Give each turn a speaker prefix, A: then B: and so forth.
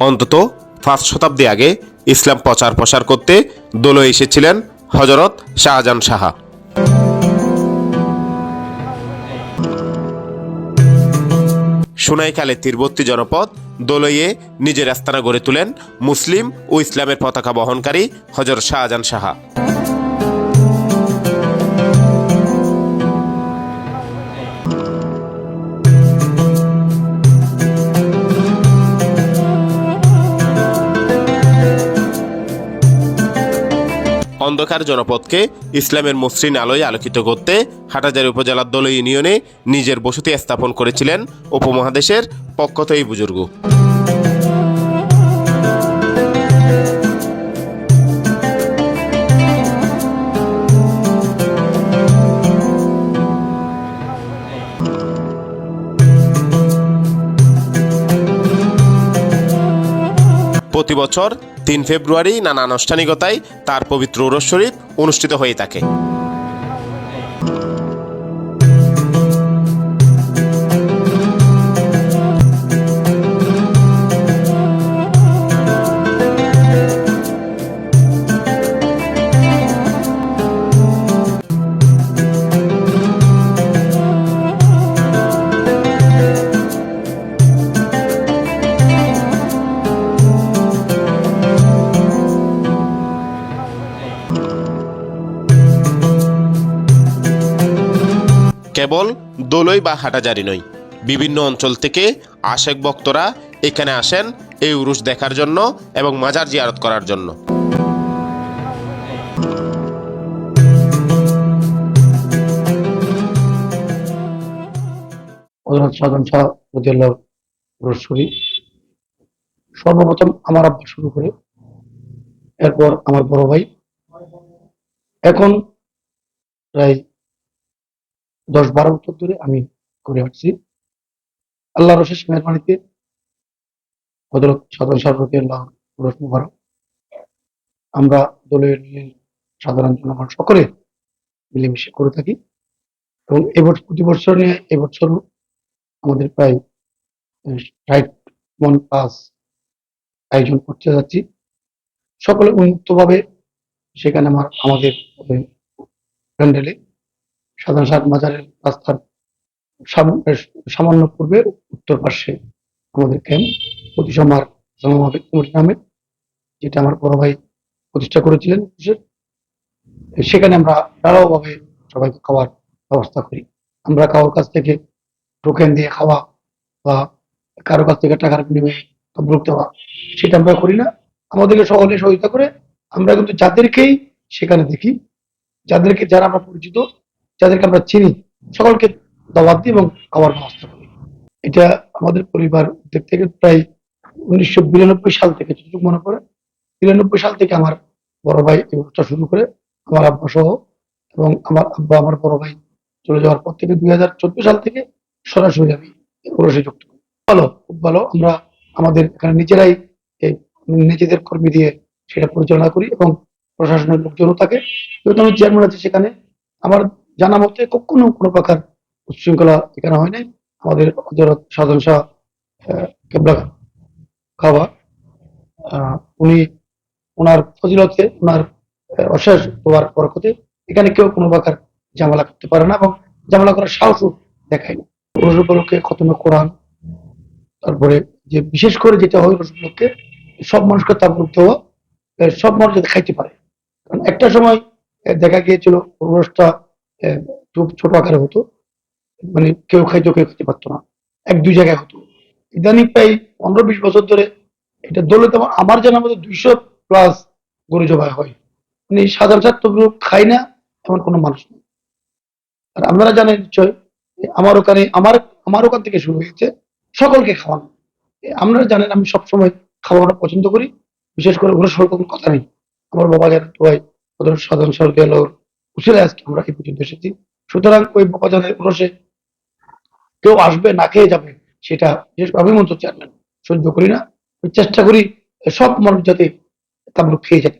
A: অন্তত পাঁচ শতাব্দী আগে ইসলাম প্রচার প্রসার করতে দোলো এসেছিলেন হজরত শাহজাহান সাহা। সোনাইখালের তীরবর্তী জনপদ দোলইয়ে নিজের আস্তানা গড়ে তুলেন মুসলিম ও ইসলামের পতাকা বহনকারী হজরত শাহজাহান সাহা। অন্ধকার জনপদকে ইসলামের মসৃণ আলোয় আলোকিত করতে হাটাজারি উপজেলার দল ইউনিয়নে নিজের বসতি স্থাপন করেছিলেন উপমহাদেশের পক্ষতই বুজুর্গ। প্রতি বছর তিন ফেব্রুয়ারি নানা আনুষ্ঠানিকতায় তার পবিত্র উরস শরীফ অনুষ্ঠিত হয়ে থাকে। কেবল দোলই বা হাটাজারি নয়। বিভিন্ন অঞ্চল থেকে আশেক ভক্তরা এখানে আসেন এই উরুস দেখার জন্য এবং মাজার জিয়ারত করার জন্য।
B: সর্বপ্রথম আমার আব্বা শুরু করে, এরপর আমার বড় ভাই। এখন প্রায় দশ বারো বছর ধরে আমি করে আসছি। আল্লাহ রশেষ মেহরবানিতে হজরত শাহ রদিয়াল্লাহ রস মুবারক। আমরা দলের সাধারণ জনগণ সকলে মিলেমিশে করে থাকি এবং এবছর প্রতি বছর নিয়ে এবছর আমাদের প্রায় ষাট মন পাস আয়োজন করতে যাচ্ছি। সকলে উন্মুক্তভাবে সেখানে আমার, আমাদের প্যান্ডেলে সাধারণ মাজারের রাস্তার সামান্য পূর্বে উত্তর পার্শ্বে আমাদের ক্যাম্প প্রতি সোমবার জামামা কমিটি নামে, যেটা আমার বড় ভাই প্রতিষ্ঠা করেছিলেন সেখানে আমরা ঢালাওভাবে সবাইকে খাওয়ার ব্যবস্থা করি। আমরা কারোর কাছ থেকে টোকেন দিয়ে খাওয়া বা কারও কাছ থেকে টাকার বিনিময়ে তবরুক দেওয়া, সেটা আমরা করি না। আমাদেরকে সকলে সহযোগিতা করে আমরা কিন্তু যাদেরকেই সেখানে দেখি, যাদেরকে যারা আমরা পরিচিত যাদেরকে আমরা চিনি, সকলকে দাওয়াত দিই এবং খাওয়ার ব্যবস্থা করি। এটা আমাদের পরিবার উদ্যোগ থেকে প্রায় উনিশশো বিরানব্বই সাল থেকে, যতটুকু মনে পড়ে, বিরানব্বই সাল থেকে আমার বড় ভাই এই ব্যবসা শুরু করে, আমার আব্বা সহ এবং আমার আব্বা, আমার বড় ভাই চলে যাওয়ার পর থেকে দুই হাজার চোদ্দ সাল থেকে সরাসরি আমি পুরসে যুক্ত। ভালো, খুব ভালো। আমরা আমাদের এখানে নিজেরাই নিজেদের কর্মী দিয়ে সেটা পরিচালনা করি এবং প্রশাসনের লোকজনও থাকে। যেহেতু আমি চেয়ারম্যান আছি সেখানে, আমার জানা মতে কখনো কোনো প্রকার উচ্ছৃঙ্খলা এখানে হয় নাই। আমাদের হযরত সাধন শাহ কেবলা খাওয়া উনি ওনার ফজিলতে, ওনার অশেষ দোয়ার বরকতে এখানে কেউ কোনো প্রকার ঝামেলা করতে পারে না এবং ঝামেলা করার সাহসও দেখায় না। রোজ উপলক্ষে কোরআন, তারপরে যে বিশেষ করে যেটা হয় রোজ সব মানুষকে তার হওয়া সব মানুষ যাতে খাইতে পারে। কারণ একটা সময় দেখা গিয়েছিল খুব ছোট আকারে হতো। মানে কেউ খাইতো, কেউ খেতে পারতো না। এক, দুই জায়গায় হতো। ইদানিং প্রায় পনেরো, বিশ বছর ধরে এটা দৌলত আমার আমার জানার মধ্যে দুইশো প্লাস গরু জবাই হয়। মানে সাধারণ ছাত্র খাই না এমন কোনো মানুষ নেই। আর আপনারা জানেন নিশ্চয় আমার ওখানে, আমার আমার ওখান থেকে শুরু হয়েছে সকলকে খাওয়ানো। আপনারা জানেন আমি সবসময় খাওয়ানো পছন্দ করি। বিশেষ করে ওরা সরকার কোনো কথা নেই। আমার বাবা সবাই ওদের সাধারণ সরকার উচিলে আজকে আমরা কি পর্যন্ত এসেছি। সুতরাং ওই বাবা জানের রসে কেউ আসবে, না খেয়ে যাবে, সেটা আমি মন্ত্র চেয়ারম্যান সহ্য করি না। চেষ্টা করি সব মানুষ যাতে তারপর খেয়ে যেতে